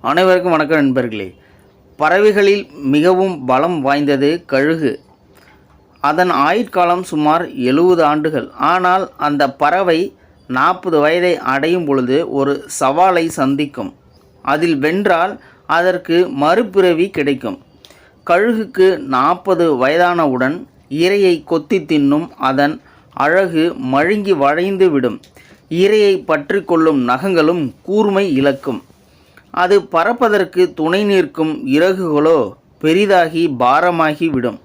அனைவருக்கும் வணக்கம் நண்பர்களே. பறவைகளில் மிகவும் பலம் வாய்ந்தது கழுகு. அதன் ஆயுட்காலம் சுமார் எழுபது ஆண்டுகள். ஆனால் அந்த பறவை நாற்பது வயதை அடையும் பொழுது ஒரு சவாலை சந்திக்கும். அதில் வென்றால் அதற்கு மறுபிறவி கிடைக்கும். கழுகுக்கு நாற்பது வயதானவுடன் இரையை கொத்தி தின்னும் அதன் அழகு மழுங்கி வளைந்து விடும். இரையை பற்றி கொள்ளும் நகங்களும் கூர்மை இழக்கும். அது பறப்பதற்கு துணை நிற்கும் இறகுகளோ பெரிதாகி பாரமாகி விடும்.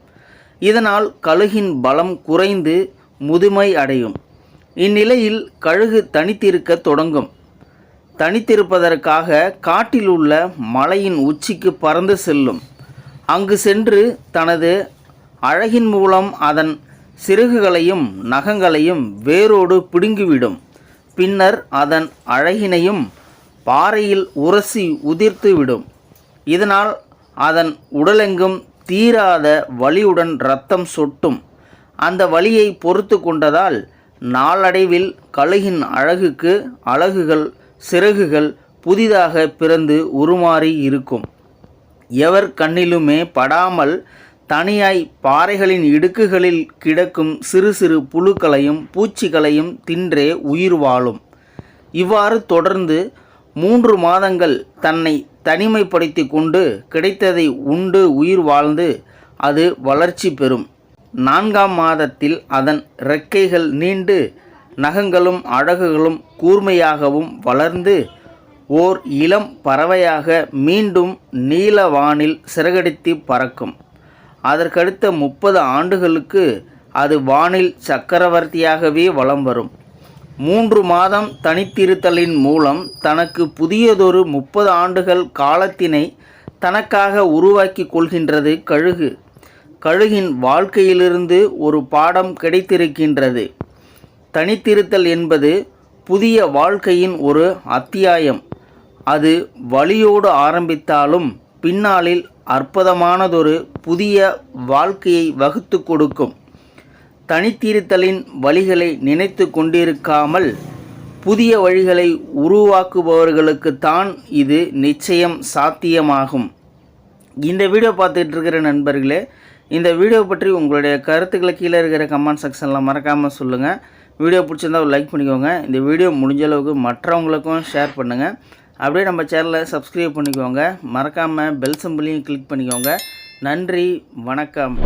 இதனால் கழுகின் பலம் குறைந்து முதுமை அடையும். இந்நிலையில் கழுகு தனித்திருக்க தொடங்கும். தனித்திருப்பதற்காக காட்டில் உள்ள மலையின் உச்சிக்கு பறந்து செல்லும். அங்கு சென்று தனது அழகின் மூலம் அதன் சிறகுகளையும் நகங்களையும் வேரோடு பிடுங்கிவிடும். பின்னர் அதன் அழகினையும் பாறையில் உரசி உதிர்த்து விடும். இதனால் அதன் உடலெங்கும் தீராத வலியுடன் இரத்தம் சொட்டும். அந்த வலியை பொறுத்து கொண்டதால் நாளடைவில் கழுகின் அழகுக்கு அழகுகள் சிறகுகள் புதிதாக பிறந்து உருமாறி இருக்கும். எவர் கண்ணிலுமே படாமல் தனியாய் பாறைகளின் இடுக்குகளில் கிடக்கும் சிறு சிறு புழுக்களையும் பூச்சிகளையும் தின்றே உயிர் வாழும். இவ்வாறு தொடர்ந்து மூன்று மாதங்கள் தன்னை தனிமைப்படுத்தி கொண்டு கிடைத்ததை உண்டு உயிர் வாழ்ந்து அது வளர்ச்சி பெறும். நான்காம் மாதத்தில் அதன் இறக்கைகள் நீண்டு நகங்களும் அழகுகளும் கூர்மையாகவும் வளர்ந்து ஓர் இளம் பறவையாக மீண்டும் நீல வானில் சிறகடித்து பறக்கும். அதற்கடுத்த முப்பது ஆண்டுகளுக்கு அது வானில் சக்கரவர்த்தியாகவே வலம் வரும். மூன்று மாதம் தனித்திருத்தலின் மூலம் தனக்கு புதியதொரு முப்பது ஆண்டுகள் காலத்தினை தனக்காக உருவாக்கி கொள்கின்றது கழுகு. கழுகின் வாழ்க்கையிலிருந்து ஒரு பாடம் கிடைத்திருக்கின்றது. தனித்திருத்தல் என்பது புதிய வாழ்க்கையின் ஒரு அத்தியாயம். அது வழியோடு ஆரம்பித்தாலும் பின்னாளில் அற்புதமானதொரு புதிய வாழ்க்கையை வகுத்து கொடுக்கும். தனித்திருத்தலின் வழிகளை நினைத்து கொண்டிருக்காமல் புதிய வழிகளை உருவாக்குபவர்களுக்குத்தான் இது நிச்சயம் சாத்தியமாகும். இந்த வீடியோ பார்த்துட்டு இருக்கிற நண்பர்களே இந்த வீடியோ பற்றி உங்களுடைய கருத்துக்களை கீழே இருக்கிற கமெண்ட் செக்ஷனில் மறக்காமல் சொல்லுங்கள் வீடியோ பிடிச்சிருந்தா ஒரு லைக் பண்ணிக்கோங்க. இந்த வீடியோ முடிஞ்ச அளவுக்கு மற்றவங்களுக்கும் ஷேர் பண்ணுங்கள் அப்படியே நம்ம சேனலை சப்ஸ்கிரைப் பண்ணிக்கோங்க. மறக்காமல் பெல் சிம்பிளையும் கிளிக் பண்ணிக்கோங்க. நன்றி வணக்கம்.